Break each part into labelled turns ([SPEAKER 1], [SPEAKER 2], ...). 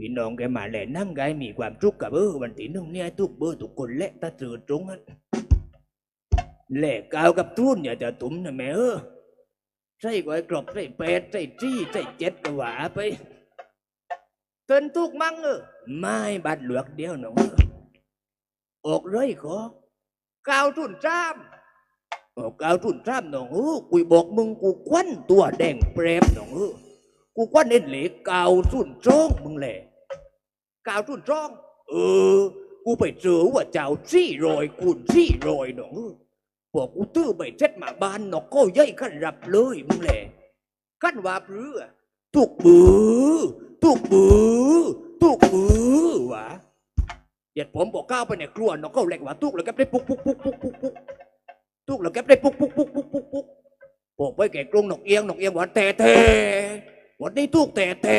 [SPEAKER 1] พี่น้องแกมาแหล่นั่งไกมีความทุกข์กับเออวันที่นึ่งเนี่ยทุกเบอร์ทุกคนแหละตาจืดตรงนั้นแหล่กาวกับทุ่นอย่าจะตุ้มนะแม่เออใส่ก้อยกรอบใส่เป็ดใส่จี้ใส่เจ็ดก็หวาไปเตือนทุกมั่งเออไม่บัดหลวกเดียวน้องเออออกเลยขอกาวทุ่นจ้ามออกกาวทุ่นจ้ามน้องเออกุยบอกมึงกูควันตัวแดงเปรมน้องเออกูควันเอ็นเหล็กกาวทุ่นจ้องมึงแหละ กาวทุ่นจ้อง เออ กูไปเจอว่าเจ้าซี่รอยกุนซี่รอยน้องเออบอกกูตื้อไปเจ็ดหมาบ้านนอกก็ย่อยขั้นรับเลยมึงแหละขั้นว่าปรืออะตุกบือตุกบือตุกบือวะเหยียดผมบอกก้าวไปเนี่ยกลัวนอกก็แหลกว่าตุกแล้วแก็ได้ปุกปุกปุกปุกปุกปุกตุกแล้วแก็ได้ปุกปุกปุกปุกปุกปุกบอกไปแก่กรงนกเอียงนกเอียงหวานแต่แต่วันนี้ตุกแต่แต่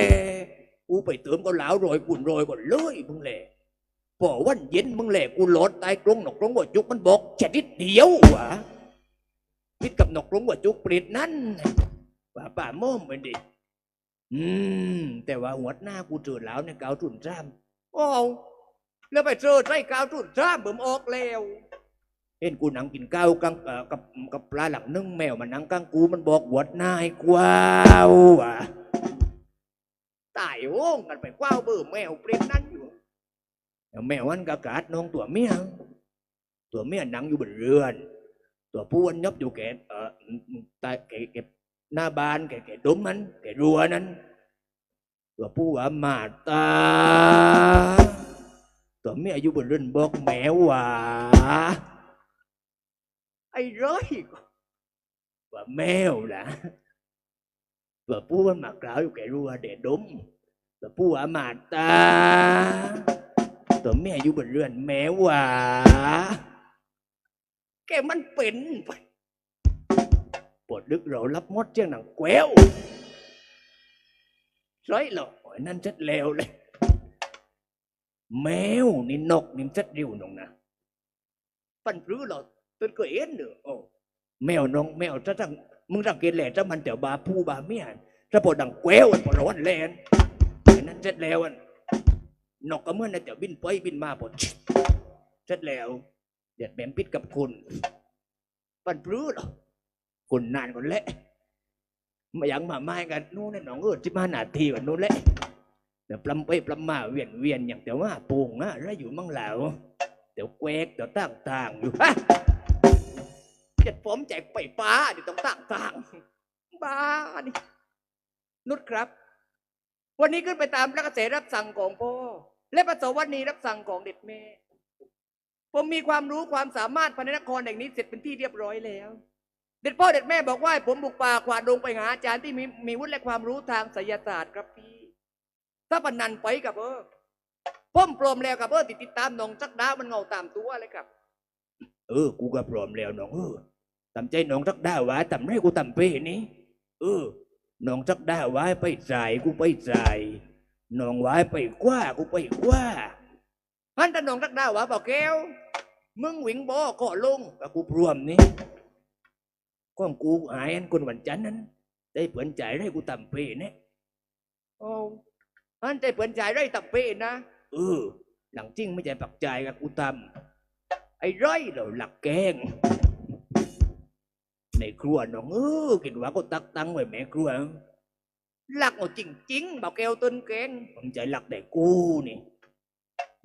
[SPEAKER 1] กูไปเติมก็หลาวโรยกุ่นโรยก่อนเลยมึงแหละพอวันเย็นมึงแหลกกูหลอดตายกรงนกกรงว่าจุกมันบอกแค่นิดเดียววะพิดกับนกกรงว่าจุกเปรตนั่นป่าป่าโม่มเป็นดิอืม แต่ว่าหัวหน้ากูเจอแล้วเนี่ยกาวตุ่นจ้ามโอ้วแล้วไปเจอใจกาวตุ่นจ้ามเบิ่มออกแล้วเห็นกูนั่งกินข้าวกังกับกับปลาหลังนึ่งแมวมันนั่งกังกูมันบอกหัวหน้าให้กว้าววะ ตายโว้งกันไปกว้าวเบิ่มแมวเปรตนั่นอยู่แล้วแม่วันกะกาดน้องตัวเมียตัวเมียนั่งอยู่บนเรือน ตัวผู้วันยับอยู่แกเออใตาแกแกหน้าบ้านแกแกดมมันแกรัวนั้น ตัวผู้ว่ามาตา ตัวเมียอยู่บนเรือนบอกแมวว่าไอ้ร้อยว่าแมวล่ะ ตัวผู้มันมากล่าวอยู่แกรัวเด็ดดมตัวผู้ว่ามาตาตัวแม่อยู่บนเรือนแม้ว่าแกมันเป็นไปปวดลึกเรารับมดเจ้าหนังแกววร้อยหรอกโอ้ยนั่นชัดเลวเลย แมวนี่นกนี่ชัดเร็วน้องนะปันปรือเราตื่นก็เอ็นเนอะโอ้แมวน้องแมวจะจัง มึงสังเกตแหละจะมันแต่บาผู้บาเมียจะปวดดังแกวอันปวดร้อนแลนอ้นั่นชัดแล้วอันนกก็เมื่อนะเดี๋ยวบินไปบินมาปวดเสร็จแล้ว เด็ดแหมมปิดกับคุณปันปลื้อหรอคุณนานก่อนแหละมายังมาไม่กันนู้นนี่น้องเออที่มานาทีกันนู้นแหละเดี๋ยวปลำไปปลำมาเวียนเวียนอย่างเดี๋ยวว่าปูงอะแล้วอยู่มั่งเหล่าเดี๋ยวแควกเดี๋ยวต่างต่างๆอยู่ฮะ เจ็ดผมแจกไปป้าเดี๋ยวต้องต่างต่างๆบ้านี่นุชครับ วันนี้ขึ้นไปตามรักเกษตรรับสั่งของพ่อและประสวันีรับสั่งของเด็ดแม่ ผมมีความรู้ความสามารถภายในนครแห่งนี้เสร็จเป็นที่เรียบร้อยแล้ว เด็ดพ่อเด็ดแม่บอกว่าให้ผมบุกป่าขวาดงไปหาอาจารย์ที่มีมีวุฒิและความรู้ทางไสยศาสตร์ครับพี่ ถ้าปนันไปกับเออผมปลอมแล้วกับเออติดติดตามน้องจักดามันเงาตามตัวเลยครับ เออ กูก็ปลอมแล้วน้องเออ ตามใจน้องจักดาวไว้ตามไรกูตามเป้นี้เออน้องจักได้ไว้ไปใส่กูไปใส่น้องไว้ไปกว่ากูไปกว่าฮันแต่น้องจักได้ไว้เปล่าแก้วมึงหวิงบอก็ลงกับกูพรวมนี่ก้องกูหายอันคนวันจันนั้น ได้เปิ่นใจได้กูต่ำเปเนี่ยโอ้ฮันได้เปิ่นใจได้ต่ำเปนะเออหลังจริงไม่ใจปักใจกับกูต่ำไอ้ร้อยเราหลักแกง ในครัวน้องเออกินว่าก็ตักตังไว้แม่ครัวหลักเอาจริงๆบอกแก้วต้นแกงผมใจหลักแต่กูนี่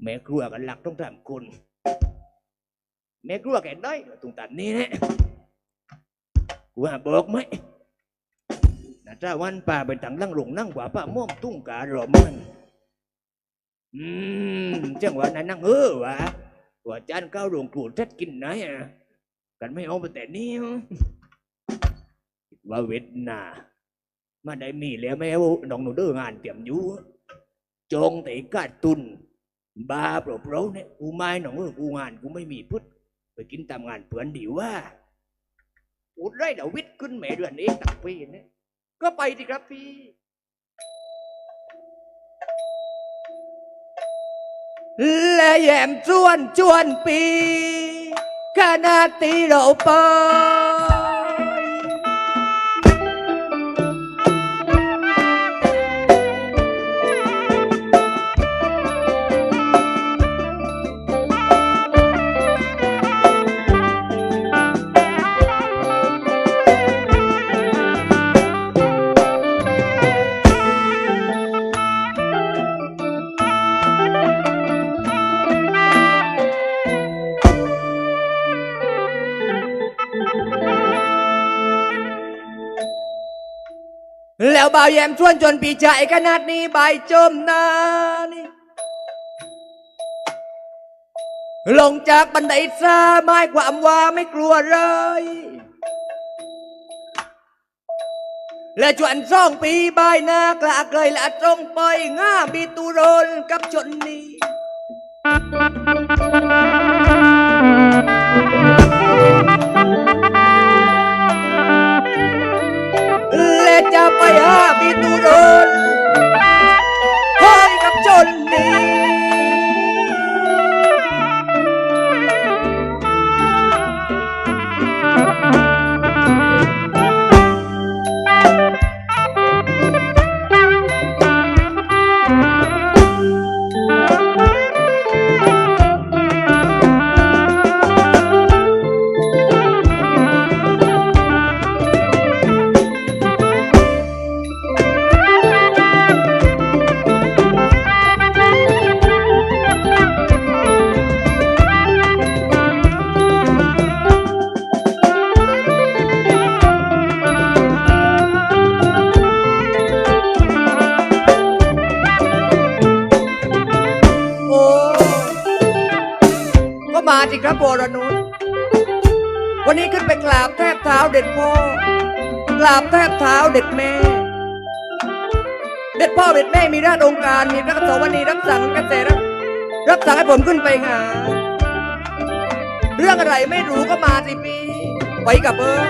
[SPEAKER 1] แม่ครัวกันหลักต้องทำคนแม่ครัวแกได้ตรงตัดนี้แหละกูหาบอกไหมนะจ้าวันป่าไปตังลั่งหลงนั่งกว่าป้าม่วงตุ้งกาหลอมันอืมจังหวะนั้นนั่งเออวะว่าจานข้าวหลงกรูดชัดกินไหนอะกันไม่เอาไปแต่นี้ ว่าเวทนามาได้มีแล้วแม่ว่าน้องหนูเด้องานเตรียมอยู่จงแต่กาดตุนบาเปล่าๆเนี่ยกูไม่หนองกูงานกูไม่มีพุทธไปกินตามงานเพื่อนดีว่าพูดไรเดี๋ยววิทย์ขึ้นแม่เดือนนี้ตักปีเนี่ยก็ไปสิครับพี่และแยมจวนจวนปีขนาดตีเราไป
[SPEAKER 2] บ่าวแยมชวนจนปีใจขนาดนี้ใบจมนานี่ลงจากบันไดซาไม้ความว่าไม่กลัวเลย และจวนสองปีบายหน้ากล้าเกยและตรงไปง่าบีตูโรนกับชนนี้ จะไปหาบีตูโรน ราบแทบเท้าเด็ดแม่ เด็ดพ่อเด็ดแม่มีราชองค์การมีพระกสวนีรับสั่งกระแสรับรับสั่งให้ผมขึ้นไปหา เรื่องอะไรไม่รู้ก็มาสิพี่ไปกับเออ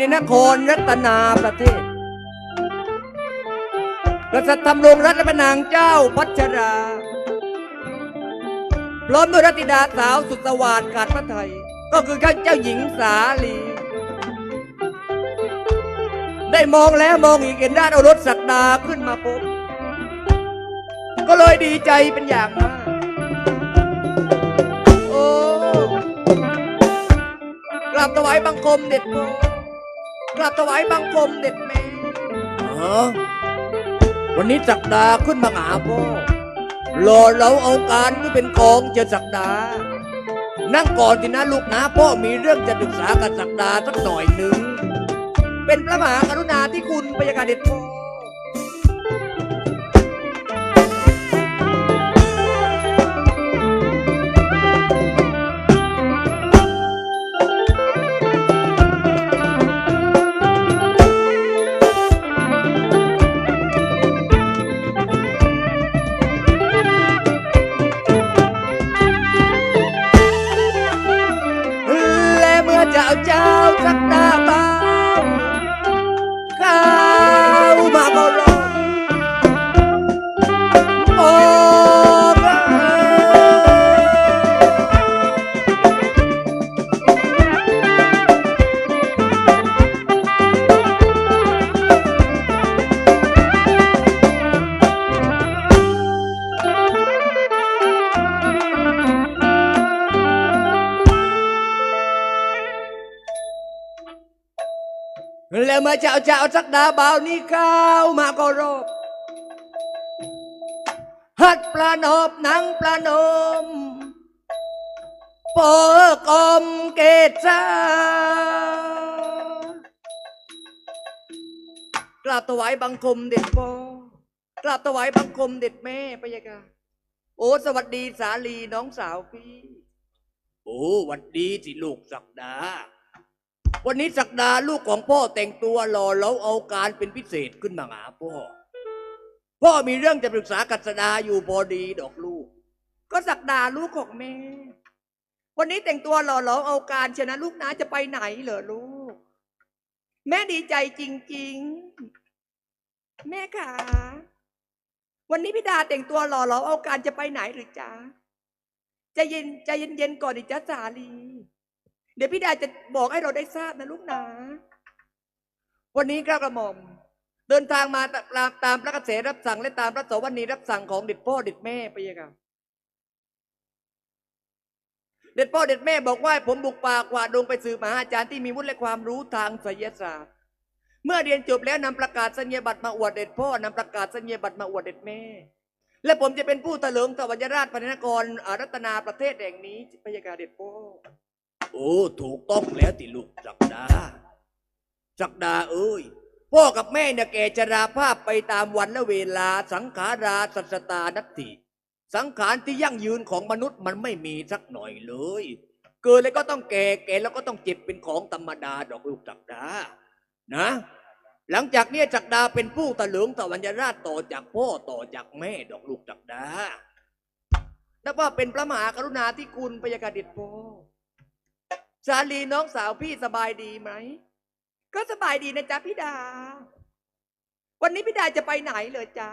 [SPEAKER 2] ในนครรัตนาประเทศกษัตริย์ทำรงรัตนนางเจ้าพัชราพร้อมด้วยรัติดาสาวสุดสวัสดิ์ขาดพระไทย ก็คือข้าเจ้าหญิงสาลี ได้มองแล้วมองอีกเห็นด้านอรถสักดาขึ้นมาพบก็เลยดีใจเป็นอย่างมากโอ้กราบถวายบังคมเด็ดพ่อ กราบถวายบังคมเด็ดแม่
[SPEAKER 1] ฮะวันนี้จักดาขึ้นมาหาพ่อรอเราเอาการที่เป็นกองเจอจักดา นั่งก่อนสินะลูกนะพ่อมีเรื่องจะปรึกษากับจักดาสักหน่อยหนึ่ง
[SPEAKER 2] เป็นพระมหากรุณาที่คุณพยากาเด็ดพ่อ แล้วมาเจ้าเจ้าสักดาบ่าวนี้ก้าวมาก็รบหัดประนอบหนังประนมปอกอมเกตซากราบถวายบังคมเด็ดปอกราบถวายบังคมเด็ดแม่พยากาโอ้สวัสดีสาลีน้องสาวพี่
[SPEAKER 1] โอ้วัดดีที่ลูกสักดา วันนี้ศักดาลูกของพ่อแต่งตัวหล่อแล้วเอาการเป็นพิเศษขึ้นมาหาพ่อ พ่อมีเรื่องจะปรึกษากัสดาอยู่พอดีดอกลูก
[SPEAKER 2] ก็สักดาลูกของแม่ วันนี้แต่งตัวหล่อเหลาเอาการเชนะลูกนะจะไปไหนเหรอลูก แม่ดีใจจริง ๆ แม่ขาวันนี้พี่ดาแต่งตัวหล่อเหลาเอาการจะไปไหนหรือจ๊ะใจเย็นใจเย็นๆก่อนดิจ๊ะสาลี เดี๋ยวพี่ดาจะบอกให้เราได้ทราบนะลูกนะวันนี้กระกระหม่อมเดินทางมาตามตามพระเกระแสรับสั่งและตามพระสวนีรับสั่งของเด็ดพ่อเด็ดแม่ไปยังไงเด็ดพ่อเด็ดแม่บอกว่าผมบุกป่ากว่าดงไปสืบหาอาจารย์ที่มีวุฒิและความรู้ทางไสยศาสตร์ เมื่อเรียนจบแล้วนำประกาศสัญญาบัตรมาอวดเด็ดพ่อนำประกาศสัญญาบัตรมาอวดเด็ดแม่ และผมจะเป็นผู้เถลิงตวัญราชพนนกรรัตนาประเทศแห่งนี้พยากาเด็ดพ่อ
[SPEAKER 1] โอ้ถูกต้องแล้วติลูกศักดาศักดาเอ้ยพ่อกับแม่เนี่ยแก่ชราภาพไปตามวันและเวลาสังขาราสัสตานัตติสังขารที่ยั่งยืนของมนุษย์มันไม่มีสักหน่อยเลย เกิดแล้วก็ต้องแก่แก่แล้วก็ต้องเจ็บเป็นของธรรมดาดอกลูกจักดานะ หลังจากนี้จักดาเป็นผู้ตะเหลืองตะวัญราชต่อจากพ่อต่อจากแม่ดอกลูกจักดานับว่าเป็นพระมหากรุณาธิคุณพยากาเด็ดพ่ อสาลีน้องสาวพี่สบายดีไหม
[SPEAKER 2] ก็สบายดีนะจ๊ะพี่ดา วันนี้พี่ดาจะไปไหนเลยจ๊ะ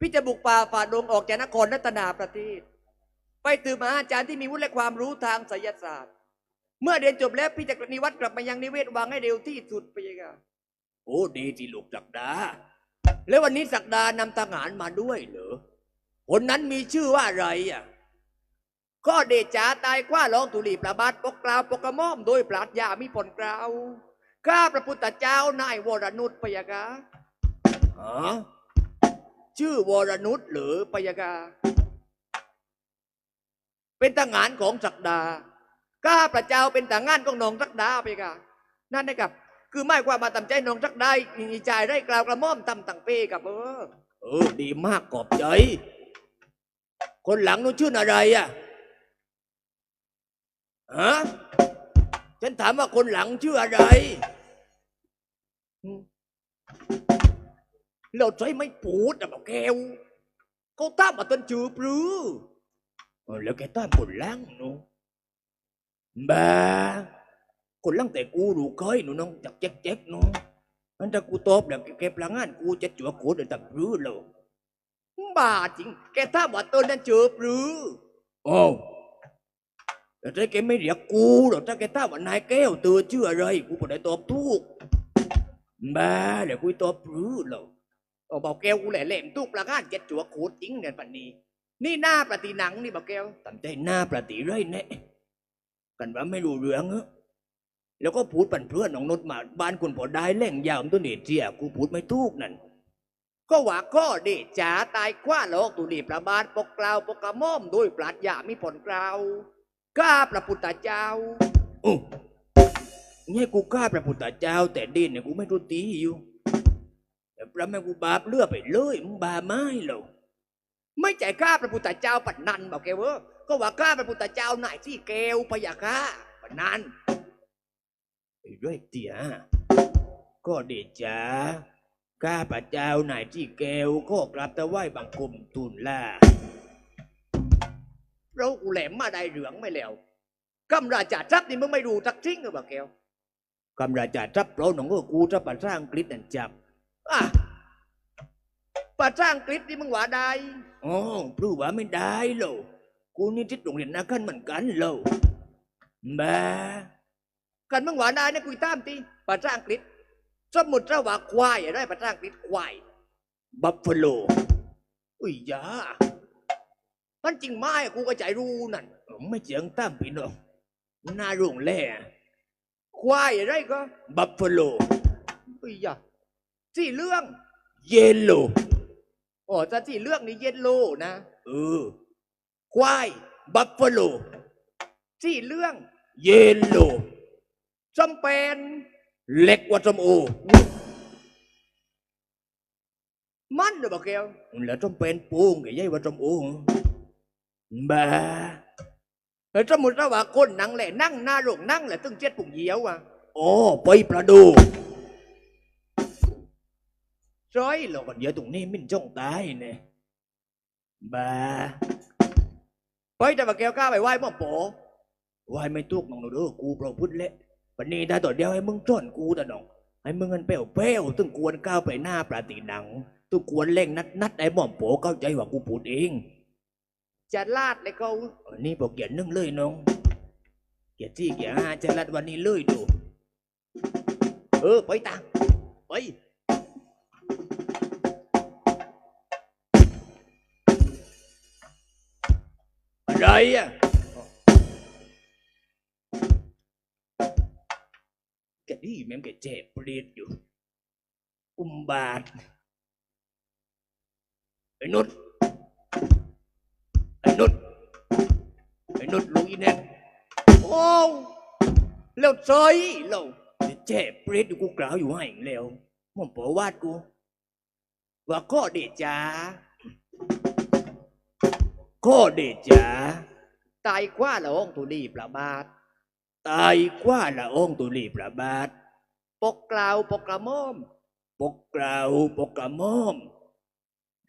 [SPEAKER 1] พี่จะบุกป่าฝ่าดงออกจากนครรัตนาประเทศ ไปตือมาอาจารย์ที่มีวุฒิและความรู้ทางไสยศาสตร์ เมื่อเรียนจบแล้วพี่จะนิวัตกลับมายังนิเวศวังให้เร็วที่สุดไปยังไงโอ้ดีที่ลูกศักดา แล้ววันนี้ศักดานำทหารมาด้วยเหรอคนนั้นมีชื่อว่าอะไรอะ ก็เดชาตายกว่าร้องตุลีประบาทปกกล่าวปกกระหม่อมโดยปราดยามีผลกล่าวข้าพระพุทธเจ้านายวรนุชพยากาฮะชื่อวรนุชหรือปยกา เป็นทหารของศักดาข้าพระเจ้าเป็นทหารของนองศักดาปยกา นั่นนะครับ คือไม่ความมาตำใจนองศักดาอีใจได้กล่าวกระหม่อมตำตังเป้กับเออเออดีมากขอบใจ คนหลังนู้นชื่ออะไรอะ ฮะฉันถามว่าคนหลังชื่ออะไรอืมเราใช้ไม่ปูดอะบอกแกวเขาตามมาต้นจือปรือเออแล้วแกตามคนหลังหนูบ้าคนหลังแต่กูรู้เคยหนูน้องจักแจ๊กแจ๊กหนูอันถ้ากูตอบแล้วแกแกพลังงานกูจะจั่วโคตรแต่ปรือแล้วบ้าจริง แกตามว่าต้นนั้นเจอปรือโอ้ แต่ถ้าแกไม่เรียกกูหรอกถ้าแกตามว่านายแก้วเตือชื่ออะไร กูก็ได้ตอบถูกบ้าเดี๋ยวกูตอบปรือแล้วโอ้บอกแก้วกูแหล่แหลมตุกประกานเจ็ดจัวโคตรจริงเนี่ยปันนี้ นี่หน้าประตีหนังนี่บอกแก้วตั้งใจหน้าประตีไรแน่กันว่าไม่รู้เรื่องเหรอแล้วก็พูดปั่นเพื่อนน้องนุชมาบ้านคุณพอได้แหล่งยาวตัวเดชเจียกูพูดไม่ถูกนั่นก็ว่าก็เดชจ๋าตายกว่าโลกตุลีประบาทปกกล่าวปกกระม่อมโดยปราดยามีผลกล่าว ข้าพระพุทธเจ้าโอ้เนี่ยกูข้าพระพุทธเจ้า แต่ดินเนี่ยกูไม่รู้ตีอยู่แต่พระแม่กูบาปเลือไปเลยมึงบาไม่หรอกไม่ใจข้าพระพุทธเจ้าปัดนันบอกแกเว่าก็ว่าข้าพระพุทธเจ้าไหนที่แกวพยาค่ะปัดนันไอ้ด้วยเตียก็เดชจ้าข้าพระเจ้าไหนที่แกวก็กลับตะไหวบังคมทูลล่า เรากูแหลมมาได้เหลืองไม่แล้วกำราจาทรัพย์นี่มึงไม่ดูทักทิ้งหรือเปล่าแกวกำราจาทรัพย์เราหนองก็กูทรัพย์ภาษาอังกฤษนั่นจับอะภาษาอังกฤษนี่มึงว่าได้อ๋อพรู้ว่าไม่ได้โลกูนี่ทิศโรงเรียนนากันเหมือนกันโลบ้ากันมึงว่าได้นะกูตามตีภาษาอังกฤษสมมุติเราว่าควายอะไรภาษาอังกฤษควายบัฟฟาโลอุ้ยยา มันจริงไหมกูก็ใจรู้นั่นเออไม่เจียงตามพี่น้องหน้าโรงแร่ควายอะไรก็บัฟฟาโลอุ้ยยาสี่เรื่อง เยลโลอ๋อจะสี่เรื่องนี้เยลโลนะเออควายบัฟฟาโลสี่เรื่อง เยลโลจำเป็นเล็กกว่าจมโอ
[SPEAKER 2] ด้วยบอกแก้ว
[SPEAKER 1] แล้วจมเป็นปูงไงยัยว่าจมอู บ้า
[SPEAKER 2] เอสมุทรว่าคนนั่งแหละนั่งหน้าลงนั่งแหละตึ้งเจ็ดปุ่งเยียวอะ
[SPEAKER 1] โอ้ไปประดู
[SPEAKER 2] ร้อยหลอก
[SPEAKER 1] เดี๋ยวตรงนี้มินจ้องตายเนี่ยบ้า
[SPEAKER 2] ไปแต่ว่าแกวก้าไปไหว้พ่อป๋อไหว้ไม่ตุกน้อ
[SPEAKER 1] งหนูเด้อกูประพุทธเละวันนี้ได้ต่อเดียวให้
[SPEAKER 2] มึง
[SPEAKER 1] จนกูแต่น้องให้มึงเงินเป้วเป้วตึ้งกวนก้าวไปหน้าปราตีหนังตึงกวนเล่งนัดนัดไอ้หม่อมโปเข้าใจว่ากูพูดเอง จะ
[SPEAKER 2] ลาดเลยเขา
[SPEAKER 1] นี่บอกอย่ยนึ่งเลยน้องอย่ยที่อย่าหาจะลาดวันนี้
[SPEAKER 2] เลยดูเออไปตังไป
[SPEAKER 1] อะไรอะแกดีแม่งแกเจ็บเปรียดอยู่ อุ้มบาดไอ้นุช นุชลุยเนี่ย
[SPEAKER 2] โอ้แล้วเซยแล้ว
[SPEAKER 1] เจ็บเปรตกูกล่าวอยู่ให้แล้วมอมปอวาดกู ว่าข้อเดจ้าข้อเดจ้า
[SPEAKER 2] ตายกว่าละองตุลีประบาท
[SPEAKER 1] ตายกว่าละองตุลีประบาท
[SPEAKER 2] ปกกล่าวปกกระม่อม
[SPEAKER 1] ปกกล่าวปกกระม่อม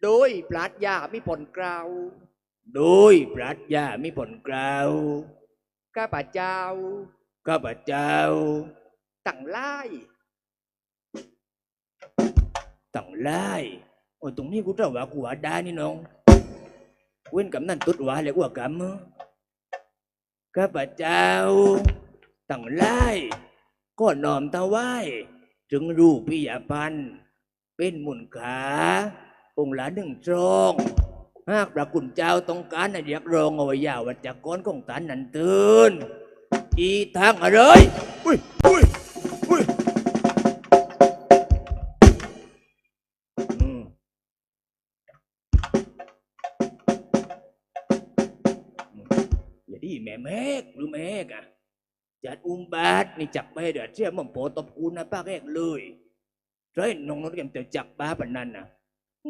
[SPEAKER 2] โดยปราดยาไมีผลกล่าว
[SPEAKER 1] โดยปรัชญามีผลกล่าว
[SPEAKER 2] ข้าพเจ้า
[SPEAKER 1] ข้าพเจ้า
[SPEAKER 2] ตั้งไล่
[SPEAKER 1] ตั้งไล่โอ้ยตรงนี้กูจะว่ากูว่าได้นี่น้องเว้นกับนั่นตุดว่าเลยกูว่ากำมือข้าพเจ้าตั้งไล่ก็น้อมถวายถึงรูปพิยาพันธ์เป็นมุนขาองค์ละหนึ่งทรง หากพระคุณเจ้าต้องการให้เรียกร้องเอาไว้ยาววัจกรของท่านนั้นตื่นอีทางอะไรอุ้ยอุ้ยอุ้ยอืมอย่าดีแม่แม่กหรือแม่กอะจัดอุ้มบาทนี่จักไปเดี๋ยวเชื่อมันโปตบกูนะป้าแรกเลยใช่น้องน้องกันจะจักบ้าปานนั้นนะ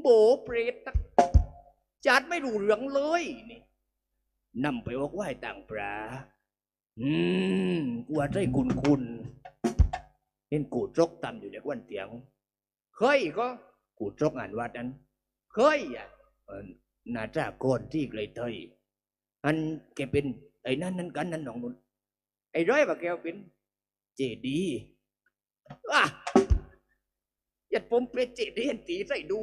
[SPEAKER 2] โบเปรตตัก จัดไม่รู้เรื่องเลยนี่
[SPEAKER 1] นำไปออกไหว้ต่างปลาอืมกว่าใจคุณคุณเห็นกูจกตำอยู่ในกวันเตียง
[SPEAKER 2] เคยก็
[SPEAKER 1] กูจกอ่านวัดนั้น
[SPEAKER 2] เคยอะ
[SPEAKER 1] นาจ้าก้อนที่ไกลเทยอันแกเป็นไอ้นั่นนั่นกันนั่นน้องนุ่น
[SPEAKER 2] ไอ้ร้อยว่าแกเป็น
[SPEAKER 1] เจดี
[SPEAKER 2] อะยัดผมเปรตเจดียนตีใส่ดู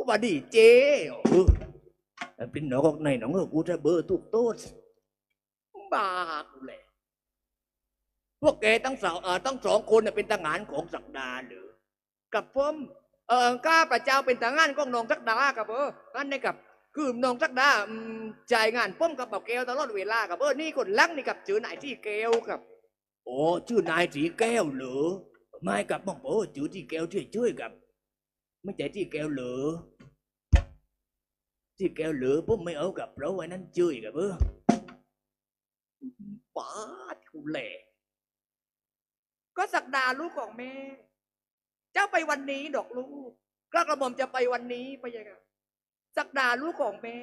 [SPEAKER 2] กูว่าดีเจ
[SPEAKER 1] เออเป็นน้องของในน้องเออกูจะเบอร์ทุกโต๊ะ
[SPEAKER 2] บ้ากูแหละพวกแกทั้งสองเออทั้งสองคนน่ะเป็นทหารของศักดาหรือกับผมเออข้าพระเจ้าเป็นทหารของนองศักดากับเอออันนี้กับคือนองศักดาจ่ายงานป้อมกับเบาแก้วตลอดเวลากับเออนี่คนลักนี่กับจือไหนที่แก้วกับ
[SPEAKER 1] โอ้ชื่อนายสีแก้วหรือไม่กับมองโอ้ชื่อที่แก้วช่วยช่วยกับ ไม่ใช่ที่แก้วเหรอที่แก้วเหรอผมไม่เอากับเราะว่านั้นช่วยกับเออ
[SPEAKER 2] ป้าดกูแหละก็ศักดาลูกของแม่ เจ้าไปวันนี้ดอกลูกกระกระหม่อมจะไปวันนี้ไปยังไงศักดาลูกของแม่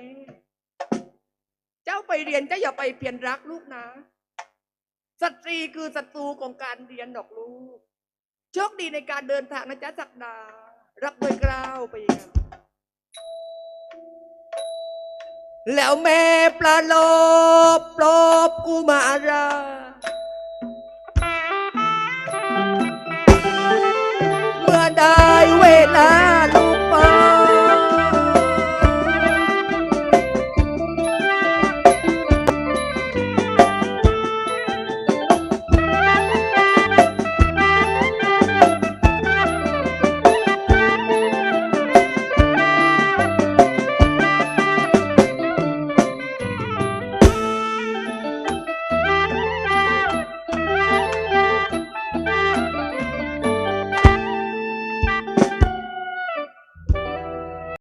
[SPEAKER 2] เจ้าไปเรียนเจ้าอย่าไปเปลี่ยนรักลูกนะสตรีคือศัตรูของการเรียนดอกลูก โชคดีในการเดินทางนะจ๊ะศักดา รักโดยกล้าวไปยังแล้วแม่ปลาโลบปลอบกูมาร